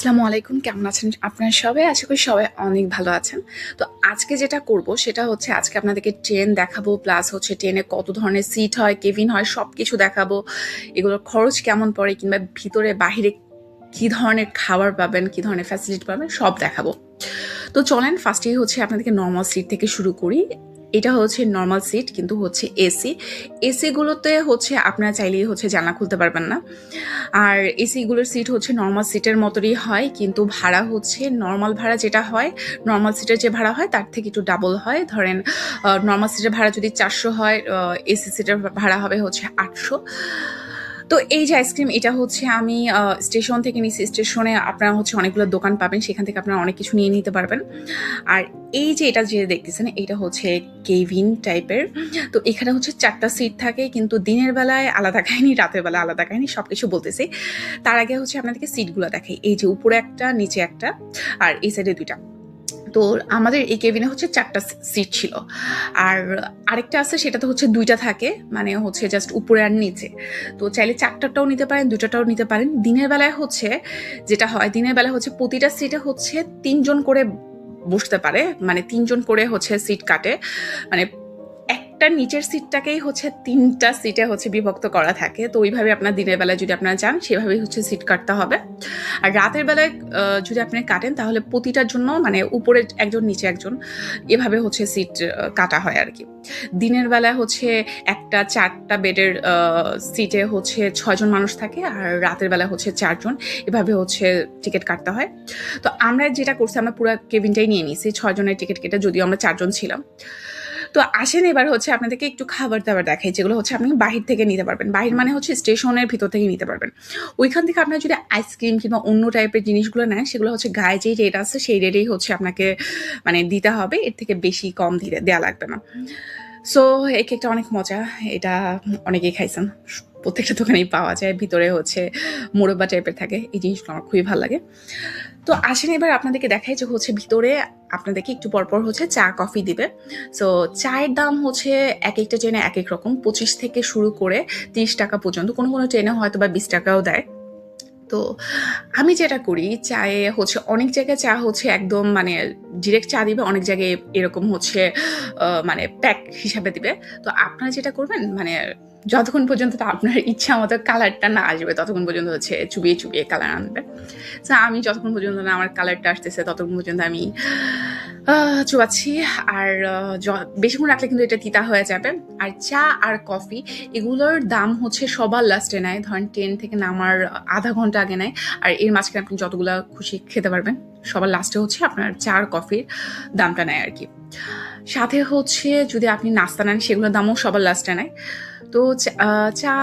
আসসালামু আলাইকুম, কেমন আছেন আপনারা সবাই? আশা করি সবাই অনেক ভালো আছেন। তো আজকে যেটা করব সেটা হচ্ছে আজকে আপনাদেরকে ট্রেন দেখাবো প্লাস হচ্ছে ট্রেনে কত ধরনের সিট হয় কেবিন হয় সব কিছু দেখাবো। এগুলোর খরচ কেমন পড়ে, কিংবা ভিতরে, বাহিরে কি ধরনের খাবার পাবেন, কি ধরনের ফ্যাসিলিটি পাবেন, সব দেখাবো। তো চলেন ফার্স্টেই হচ্ছে আপনাদেরকে নর্মাল সিট থেকে শুরু করি। এটা হচ্ছে নর্মাল সিট কিন্তু হচ্ছে এসি এসিগুলোতে হচ্ছে আপনারা চাইলেই হচ্ছে জানলা খুলতে পারবেন না। আর এসিগুলোর সিট হচ্ছে নর্মাল সিটের মতোই হয়, কিন্তু ভাড়া হচ্ছে নর্মাল ভাড়া যেটা হয় নর্মাল সিটের যে ভাড়া হয় তার থেকে একটু ডাবল হয়। ধরেন নর্মাল সিটের ভাড়া যদি চারশো হয় এসি সিটের ভাড়া হবে হচ্ছে আটশো। তো এই যে আইসক্রিম, এটা হচ্ছে আমি স্টেশন থেকে নিচ্ছি স্টেশনে আপনারা হচ্ছে অনেকগুলো দোকান পাবেন, সেখান থেকে আপনারা অনেক কিছু নিয়ে নিতে পারবেন। আর এই যে এটা যে দেখতেছেন, এটা হচ্ছে কেভিন টাইপের। তো এখানে হচ্ছে চারটা সিট থাকে, কিন্তু দিনের বেলায় আলাদা কাহিনী, রাতের বেলা আলাদা কাহিনী সব কিছু বলতেছি। তার আগে হচ্ছে আপনাদেরকে সিটগুলো দেখাই। এই যে উপরে একটা, নিচে একটা, আর এই সাইডে দুইটা। তো আমাদের এই কেবিনে হচ্ছে চারটা সিট ছিল। আর আরেকটা আছে সেটা তো হচ্ছে দুইটা থাকে মানে হচ্ছে জাস্ট উপরে আর নিচে। তো চাইলে চারটাটাও নিতে পারেন, দুটাটাও নিতে পারেন। দিনের বেলায় হচ্ছে যেটা হয়, দিনের বেলায় হচ্ছে প্রতিটা সিটে হচ্ছে তিনজন করে বসতে পারে মানে তিনজন করে হচ্ছে সিট কাটে। মানে একটা নিচের সিটটাকেই হচ্ছে তিনটা সিটে হচ্ছে বিভক্ত করা থাকে। তো ওইভাবে আপনার দিনের বেলায় যদি আপনারা যান, সেভাবেই হচ্ছে সিট কাটতে হবে। আর রাতের বেলায় যদি আপনি কাটেন, তাহলে প্রতিটার জন্য মানে উপরে একজন, নিচে একজন, এভাবে হচ্ছে সিট কাটা হয় আর কি। দিনের বেলায় হচ্ছে একটা, চারটা বেডের সিটে হচ্ছে ছয়জন মানুষ থাকে আর রাতের বেলা হচ্ছে চারজন, এভাবে হচ্ছে টিকিট কাটতে হয়। তো আমরা যেটা করছি, আমরা পুরো কেবিনটাই নিয়ে নিয়েছি ছয়জনের টিকিট কেটে যদিও আমরা চারজন ছিলাম। তো আসেন এবার হচ্ছে আপনাদেরকে একটু খাবার দাবার দেখাই, যেগুলো হচ্ছে আপনি বাহির থেকে নিতে পারবেন। বাহির মানে হচ্ছে স্টেশনের ভিতর থেকে নিতে পারবেন। ওইখান থেকে আপনার যদি আইসক্রিম কিংবা অন্য টাইপের জিনিসগুলো নেন, সেগুলো হচ্ছে গায়ে যেই রেট আছে, সেই রেটেই হচ্ছে আপনাকে মানে দিতে হবে। এর থেকে বেশি কম দিতে দেওয়া লাগবে না। সো এই কেকটা অনেক মজা। এটা অনেকেই খাইছেন। প্রত্যেকটা দোকানেই পাওয়া যায়। ভিতরে হচ্ছে মোরব্বা টাইপের থাকে। এই জিনিসগুলো আমার খুবই ভালো লাগে। তো আসেন এবার আপনাদেরকে দেখাই যে হচ্ছে ভিতরে আপনাদেরকে একটু পরপর হচ্ছে চা, কফি দিবে। সো চায়ের দাম হচ্ছে এক একটা ট্রেনে এক এক রকম, পঁচিশ থেকে শুরু করে তিরিশ টাকা পর্যন্ত। কোনো কোনো ট্রেনে হয়তো বা বিশ টাকাও দেয়। তো, আমি যেটা করি, চায়ে হচ্ছে অনেক জায়গায় চা হচ্ছে একদম মানে ডিরেক্ট চা দিবে, অনেক জায়গায় এরকম হচ্ছে মানে প্যাক হিসাবে দিবে। তো আপনারা যেটা করবেন মানে যতক্ষণ পর্যন্ত আপনার ইচ্ছা মতো কালারটা না আসবে, ততক্ষণ পর্যন্ত হচ্ছে চুবিয়ে চুবিয়ে কালার আনবে। তো আমি যতক্ষণ পর্যন্ত না আমার কালারটা আসতেছে, ততক্ষণ পর্যন্ত আমি চুয়াচ্ছি আর বেশিক্ষণ রাখলে কিন্তু এটা তিতা হয়ে যাবে। আর চা আর কফি, এগুলোর দাম হচ্ছে সবার লাস্টে নেয়। ধরেন ট্রেন থেকে নামার আধা ঘণ্টা আগে নেয়। আর এর মাঝখানে আপনি যতগুলো খুশি খেতে পারবেন, সবার লাস্টে হচ্ছে আপনার চা আর কফির দামটা নেয় আর কি। সাথে হচ্ছে যদি আপনি নাস্তা নেন, সেগুলোর দামও সবার লাস্টে নেয়। তো চা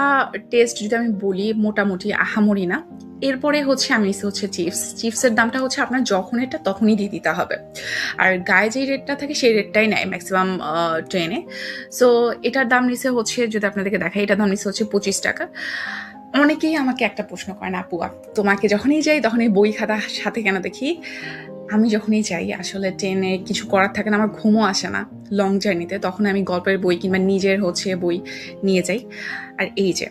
টেস্ট যদি আমি বলি মোটামুটি আহামরি না, এরপরে হচ্ছে আমি হচ্ছে চিপস। চিপসের দামটা হচ্ছে আপনার যখন এটা তখনই দিয়ে দিতে হবে। আর গায়ে যেই রেটটা থাকে সেই রেটটাই নেয় ম্যাক্সিমাম ট্রেনে সো এটার দাম নিচ্ছে হচ্ছে, যদি আপনাদেরকে দেখাই, এটার দাম নিচ্ছে হচ্ছে পঁচিশ টাকা। অনেকেই আমাকে একটা প্রশ্ন করেন আপুয়া তোমাকে যখনই যাই তখনই বই খাতা সাথে কেন দেখি? আমি যখনই যাই, আসলে ট্রেনে কিছু করার থাকে না, আমার ঘুমও আসে না লং জার্নিতে তখন আমি গল্পের বই কিংবা নিজের হচ্ছে বই নিয়ে যাই। আর এই যে,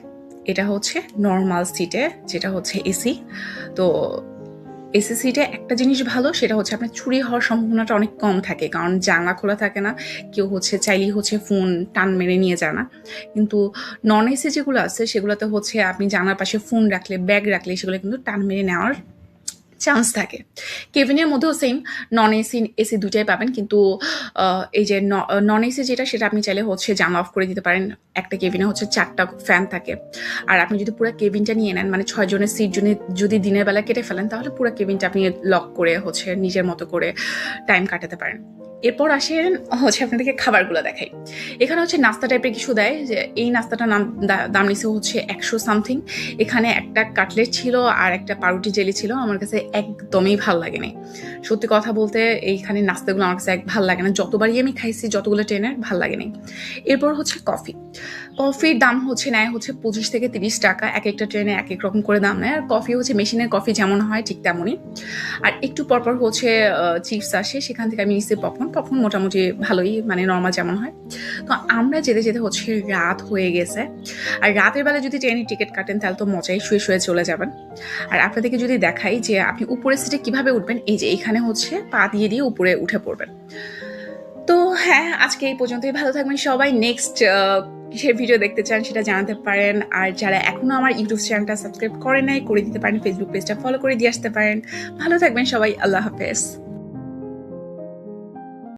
এটা হচ্ছে নর্মাল সিটে যেটা হচ্ছে এসি তো এসি সিটে একটা জিনিস ভালো, সেটা হচ্ছে আপনার চুরি হওয়ার সম্ভাবনাটা অনেক কম থাকে, কারণ জানলা খোলা থাকে না, কেউ হচ্ছে চাইলেই হচ্ছে ফোন টান মেরে নিয়ে যায় না। কিন্তু নন এসি যেগুলো আছে, সেগুলোতে হচ্ছে আপনি জানার পাশে ফোন রাখলে ব্যাগ রাখলে, সেগুলো কিন্তু টান মেরে নেওয়ার চান্স থাকে। কেবিনের মধ্যেও সেম নন এসি এসি দুটাই পাবেন, কিন্তু এই যে নন এসি যেটা, সেটা আপনি চাইলে হচ্ছে জানলা অফ করে দিতে পারেন। একটা কেবিনে হচ্ছে চারটা ফ্যান থাকে। আর আপনি যদি পুরো কেবিনটা নিয়ে নেন মানে ছয় জনের সিট যদি যদি দিনের বেলা কেটে ফেলেন, তাহলে পুরো কেবিনটা আপনি লক করে হচ্ছে নিজের মতো করে টাইম কাটাতে পারেন। এরপর আসেন, হচ্ছে আপনাদেরকে খাবারগুলো দেখাই। এখানে হচ্ছে নাস্তা টাইপের কিছু দেয়, যে এই নাস্তাটার নাম দাম নিচে হচ্ছে একশো সামথিং এখানে একটা কাটলেট ছিল আর একটা পাউরুটি জেলি ছিল, আমার কাছে একদমই ভালো লাগেনি। সত্যি কথা বলতে, এইখানে নাস্তাগুলো আমার কাছে এক ভালো লাগে না। যতবারই আমি খাইছি, যতগুলো ট্রেনের ভালো লাগেনি। এরপর হচ্ছে কফি। কফির দাম হচ্ছে, নেয় হচ্ছে পঁচিশ থেকে তিরিশ টাকা। এক একটা ট্রেনে এক এক রকম করে দাম নেয়। আর কফি হচ্ছে মেশিনের কফি যেমন হয় ঠিক তেমনই। আর একটু পরপর হচ্ছে চিপস আসে, সেখান থেকে আমি নিচে পপন তখন মোটামুটি ভালোই মানে নর্মাল যেমন হয়। তো আমরা যেতে যেতে হচ্ছে রাত হয়ে গেছে। আর রাতের বেলা যদি ট্রেনের টিকিট কাটেন, তাহলে তো মজাই শুয়ে শুয়ে চলে যাবেন। আর আপনাদেরকে যদি দেখাই যে আপনি উপরের সিটে কীভাবে উঠবেন, এই যে এখানে হচ্ছে পা দিয়ে দিয়ে উপরে উঠে পড়বেন। তো হ্যাঁ আজকে এই পর্যন্তই। ভালো থাকবেন সবাই। নেক্সট কিসের ভিডিও দেখতে চান সেটা জানাতে পারেন। আর যারা এখনও আমার ইউটিউব চ্যানেলটা সাবস্ক্রাইব করে নাই, করে দিতে পারেন। ফেসবুক পেজটা ফলো করে দিয়ে আসতে পারেন। ভালো থাকবেন সবাই। আল্লাহ হাফেজ।